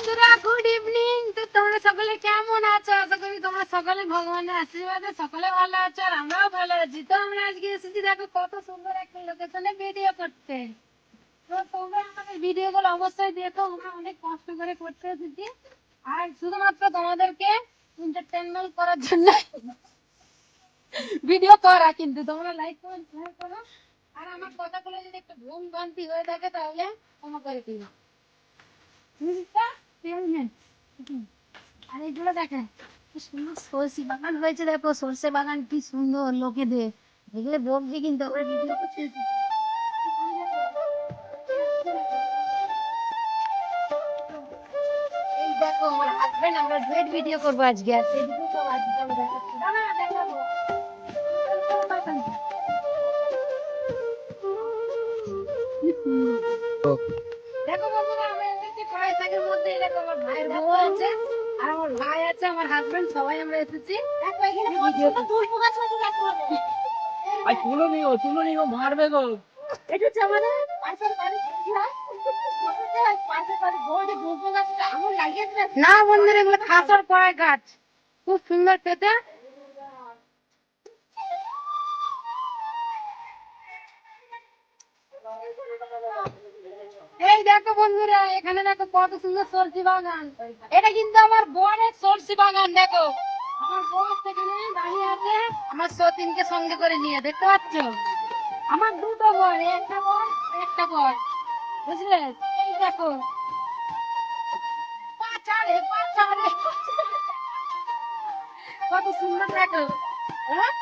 বন্ধুরা good evening তো তোমরা সকলে কেমন আছো? আশা করি তোমরা সকলে ভগবানের আশীর্বাদে সকলে ভালো আছো, আর আমরাও ভালো আছি। তো আমরা আজকে এসেছি, দেখো কত সুন্দর একটা লোকেশনে ভিডিও করতে। তো তোমরা আমাদের ভিডিও গুলো অবশ্যই দেখো, আমরা অনেক কষ্ট করে করতে এসেছি। আর শুধুমাত্র তোমাদেরকে এন্টারটেনমেন্ট করার জন্য ভিডিও করা, কিন্তু তোমরা লাইক কমেন্ট শেয়ার করো। আর আমার কথাগুলো যদি একটু ভুল ভ্রান্তি হয়ে থাকে, তাহলে ক্ষমা দিও। জিনিসটা পেমেন্ট আর এগুলো দেখেন সুন্দর সরষে বাগান হয়েছে দেখো। সরষে বাগান কি সুন্দর লোকেদের। দেখলে বলছি কিন্তু আমরা ভিডিও এই দেখো, আমার হাজবেন্ড আমরা ডুয়েট ভিডিও করব আজকে। আর সেদিকে তো আজকে আমি দেখাচ্ছি। না দেখাবো। মধ্যে দেখো আমার ভাইয়ের বউ আছে আর আমার ভাই আছে আমার হাজবেন্ড সবাই আমরা এসেছি। আর তুলো নিও তুলো নিও মারবে গো। এটা হচ্ছে আমাদের পাশের বাড়ির না। না বন্ধুরা এগুলো খাসার কড়াই গাছ। খুব সুন্দর খেতে। এই দেখো বন্ধুরা এখানে দেখো কত সুন্দর সবজি বাগান। এটা কিন্তু আমার বোনের সবজি বাগান দেখো। আমার বোন সেখানে দাঁড়িয়ে আছে আমার সতীনকে সঙ্গে করে নিয়ে দেখতে পাচ্ছ? আমার দুটো বোন একটা বোন একটা বোন বুঝলে? এই দেখো। পাচারে পাচারে। কত সুন্দর দেখো। হ্যাঁ?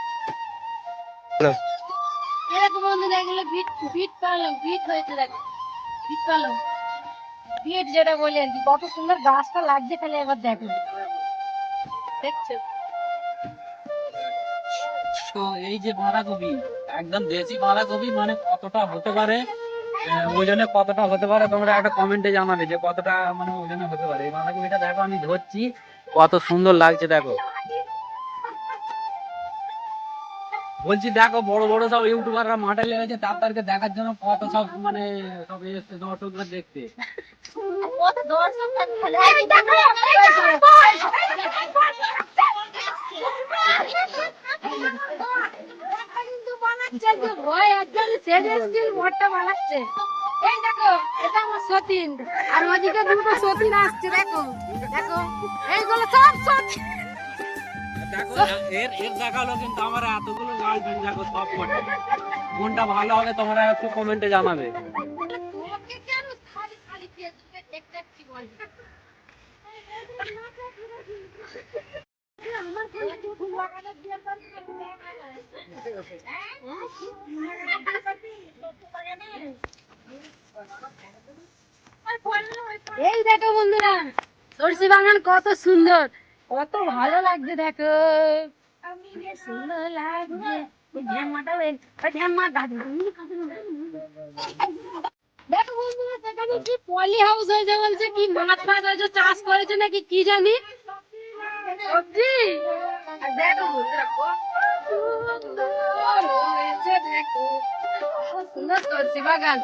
এরকম বন্ধুরা এগুলো বিট বিট পালং বিট হয়েছে দেখো। বিট পালং যেটা বলে আর কি, কত সুন্দর গাছটা লাগছে তাহলে এবার দেখো। দেখছ? এই যে বাঁধাকপি, একদম দেশি বাঁধাকপি মানে কতটা হতে পারে? ওজনে কতটা হতে পারে? তোমরা একটা কমেন্টে জানাবে যে কতটা মানে ওজনে হতে পারে। এই বাঁধাকপিটা দেখো, আমি ধরছি, কত সুন্দর লাগছে, দেখো। বলছি, দেখো, বড় বড় সব ইউটিউবাররা মাঠে লেগেছে তাদেরকে দেখার জন্য কত সব মানে সব এসছে দর্শকরা দেখতে। আর ওদিকে দুটো সতীন আসছে, দেখো। দেখো, এইগুলো সব সতীন। এর এর দেখাল কিন্তু আমার এতগুলো গার্লফ্রেন্ড দেখো সব কটা। কোনটা ভালো হবে তোমরা একটু কমেন্টে জানাবে। তোমাকে কেন খালি খালি ফেসবুকে দেখতে দেখছি বল? আমার কোনো ফুল লাগানো দিয়ে পারবে এই দেখো বন্ধুরা সরষে বাগান কত সুন্দর। কত ভালো লাগছে দেখো। সুন্দর লাগছে? ওই ঝ্যামাটা ওই ওই ঝ্যামা গাছ দেখো বন্ধুরা সেখানে কি পলি হাউস হয়েছে বলছে কি মাছ ফাছ হয়েছে চাষ করেছে নাকি কি জানি? সবজি দেখো বন্ধুরা সুন্দর সরষে বাগান।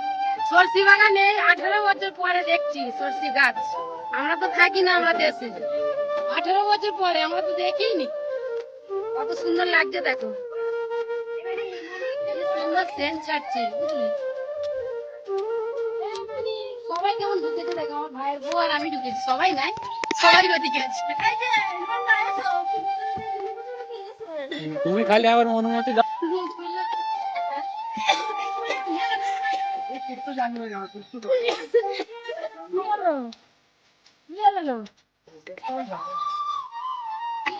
সরষে বাগান এই আঠারো বছর পরে দেখছি সরষে গাছ। আমরা তো থাকি না আমরা দেশে। আঠারো বছর পরে আমরা তো দেখিনি। কত সুন্দর লাগছে দেখো। সুন্দর সেন্ট ছাড়ছে বুঝলি? সবাই কেমন ঢুকেছে দেখো আমার ভাইয়ের বউ আর আমি ঢুকেছি। সবাই নাই সবাই ওদিকে আছে। তুমি খালি আবার অনুমতি দাও।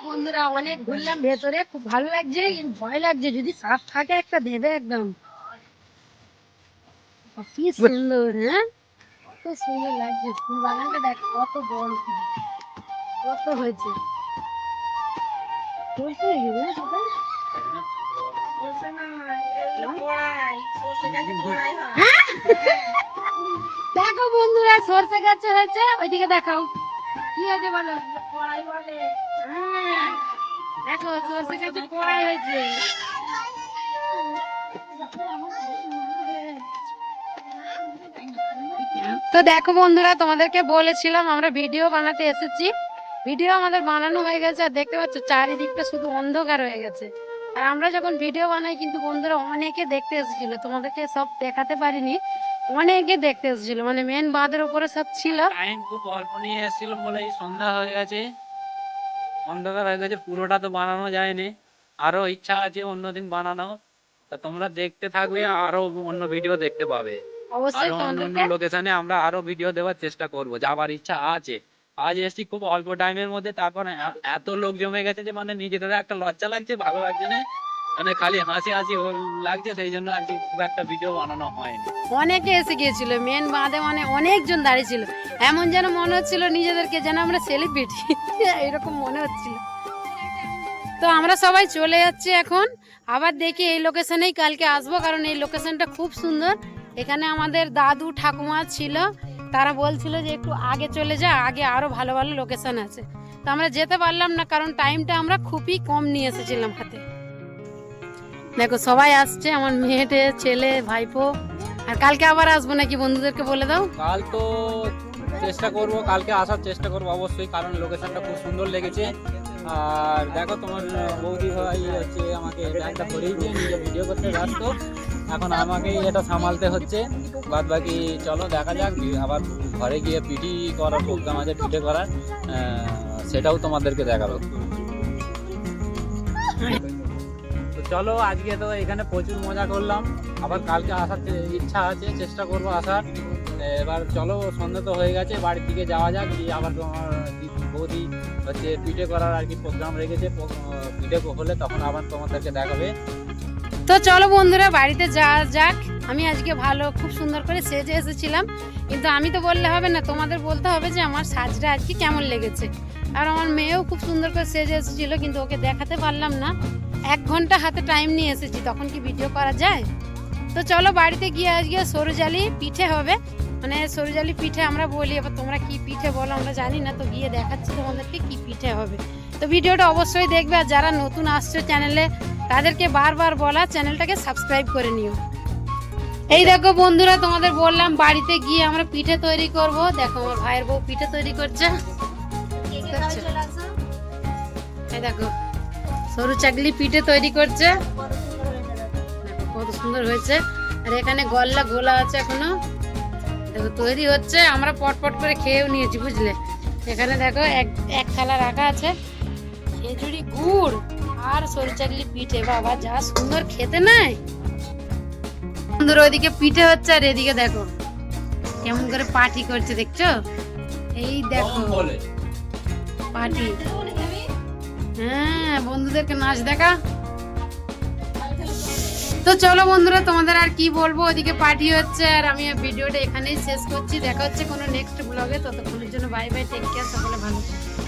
বন্ধুরা, অনেক ঘুরলাম ভেতরে, খুব ভালো লাগছে ভয় লাগছে, যদি সাপ থাকে একটা দেবে একদম কি সুন্দর হ্যাঁ সুন্দর লাগছে, ফুল বাগানটা দেখ, কত বড়, কত হয়েছে সবাই? হ্যাঁ? দেখো বন্ধুরা, সরষে গাছে হয়েছে, ওইদিকে দেখাও বলো হ্যাঁ, দেখো সরষে গাছে কড়াই হয়েছে। তো দেখো বন্ধুরা তোমাদেরকে বলেছিলাম আমরা ভিডিও বানাতে এসেছি। ভিডিও আমাদের বানানো হয়ে গেছে আর দেখতে পাচ্ছ চারিদিকটা শুধু অন্ধকার হয়ে গেছে। আর আমরা যখন ভিডিও বানাই কিন্তু বন্ধুরা অনেকে দেখতে এসেছিল। তোমাদেরকে সব দেখাতে পারিনি। অনেকে দেখতে এসেছিল মানে মেন বাঁধের উপরে সব ছিল। টাইম খুব অল্প নিয়ে এসেছিল বলে এই সন্ধ্যা হয়ে গেছে। অন্ধকার হয়ে গেছে পুরোটা তো বানানো যায়নি। আরও ইচ্ছা আছে অন্যদিন বানানো তা তোমরা দেখতে থাকবে আরও অন্য ভিডিও দেখতে পাবে। অবশ্যই অন্য লোকেশনে আমরা আরও ভিডিও দেওয়ার চেষ্টা করব যাবার ইচ্ছা আছে। আজ এসছি খুব অল্প টাইমের মধ্যে তারপর এত লোক জমে গেছে যে মানে নিজেদের একটা লজ্জা লাগছে ভালো লাগছে না। মানে খালি হাসি হাসি লাগছে, সেই জন্য আর কি খুব একটা ভিডিও বানানো হয়নি। অনেকে এসে গিয়েছিল মেন বাঁধে মানে অনেকজন দাঁড়িয়ে ছিল এমন যেন মনে হচ্ছিল নিজেদেরকে যেন আমরা সেলিব্রিটি এরকম মনে হচ্ছিল। তো আমরা সবাই চলে যাচ্ছি এখন। আবার দেখি এই লোকেশনেই কালকে আসব, কারণ এই লোকেশনটা খুব সুন্দর। এখানে আমাদের দাদু ঠাকুমা ছিল। তারা বলছিল যে একটু আগে চলে যা, আগে আরও ভালো ভালো লোকেশন আছে। তো আমরা যেতে পারলাম না, কারণ টাইমটা আমরা খুবই কম নিয়ে এসেছিলাম হাতে। দেখো, সবাই আসছে, আমার মেয়েটে ছেলে, ভাইপো। আর কালকে আবার আসব নাকি বন্ধুদেরকে বলে দাও? কাল তো চেষ্টা করব, কালকে আসার চেষ্টা করব অবশ্যই, কারণ লোকেশনটা খুব সুন্দর লেগেছে। আর দেখো, তোমার বৌদি ভাই হচ্ছে আমাকে ব্যাগটা ধরেই দিয়ে নিজে ভিডিও করতে ব্যস্ত। এখন আমাকেই এটা সামালতে হচ্ছে। বাদ বাকি চলো, দেখা যাক আবার ঘরে গিয়ে পিটি করার প্রোগ্রাম আছে পিঠে করার সেটাও তোমাদেরকে দেখাবো। চলো, আজকে তো এখানে প্রচুর মজা করলাম। আবার কালকে আসার ইচ্ছা আছে, চেষ্টা করব আসার। এবার চলো সন্ধ্যে তো হয়ে গেছে, বাড়ির দিকে যাওয়া যাক, গিয়ে আবার তোমার বৌদি হচ্ছে পিঠে করার আর কি প্রোগ্রাম রেখেছে পিঠে হলে তখন আবার তোমাদেরকে দেখাবে। তো চলো বন্ধুরা, বাড়িতে যাওয়া যাক। আমি আজকে ভালো, খুব সুন্দর করে সেজে এসেছিলাম। কিন্তু আমি তো বললে হবে না, তোমাদের বলতে হবে যে আমার সাজটা আজকে কেমন লেগেছে। আর আমার মেয়েও খুব সুন্দর করে সেজে এসেছিল, কিন্তু ওকে দেখাতে পারলাম না। এক ঘণ্টা হাতে টাইম নিয়ে এসেছি তখন কি ভিডিও করা যায়? তো চলো বাড়িতে গিয়ে আজকে সরুজালি পিঠে হবে। মানে সরুজালি পিঠে আমরা বলি এবার তোমরা কি পিঠে বলো আমরা জানি না তো গিয়ে দেখাচ্ছি তোমাদেরকে কি পিঠে হবে। তো ভিডিওটা অবশ্যই দেখবে আর যারা নতুন আসছো চ্যানেলে তাদেরকে বারবার বলা চ্যানেলটাকে সাবস্ক্রাইব করে নিও। এই দেখো বন্ধুরা তোমাদের বললাম বাড়িতে গিয়ে আমরা পিঠে তৈরি করব। দেখো আমার ভাইয়ের বউ পিঠে তৈরি করছে। করছে। এই দেখো। সরু চাকলি পিঠে তৈরি করছে। কত সুন্দর হয়েছে। আর এখানে গল্লা গোলা আছে এখনও। দেখো তৈরি হচ্ছে। আমরা পটপট করে খেয়েও নিয়েছি বুঝলে? এখানে দেখো এক এক থালা রাখা আছে। খেজুরি গুড় আর সরু চাকলি পিঠে। বাবা যা সুন্দর খেতে নাই। সুন্দর ওইদিকে পিঠে হচ্ছে আর এদিকে দেখো কেমন করে পার্টি করছে দেখছ? এই দেখো পার্টি হ্যাঁ বন্ধুদেরকে নাচ দেখা। তো চলো বন্ধুরা, তোমাদের আর কি বলব? ওদিকে পার্টি হচ্ছে আর আমি ভিডিওটা এখানেই শেষ করছি। দেখা হচ্ছে কোনো নেক্সট ব্লগে ততক্ষণের জন্য বাই বাই টেক কেয়ার সকলে ভালো।